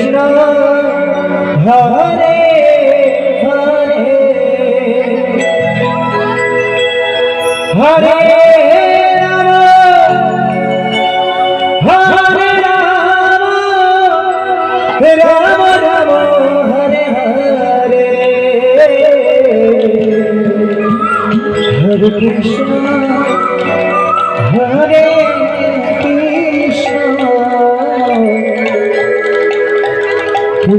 Krishna Hare Hare Hare Hare Krishna Hare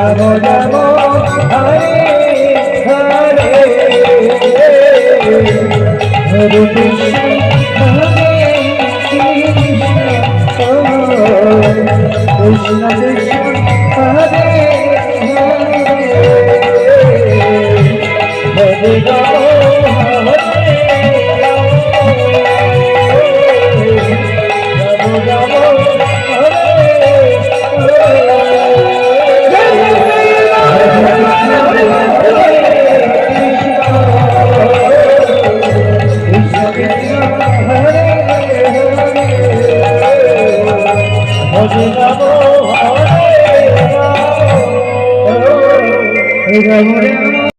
Namo Namo Hare Hare. Hare Krishna Krishna Krishna Hare Hare. Hare Hare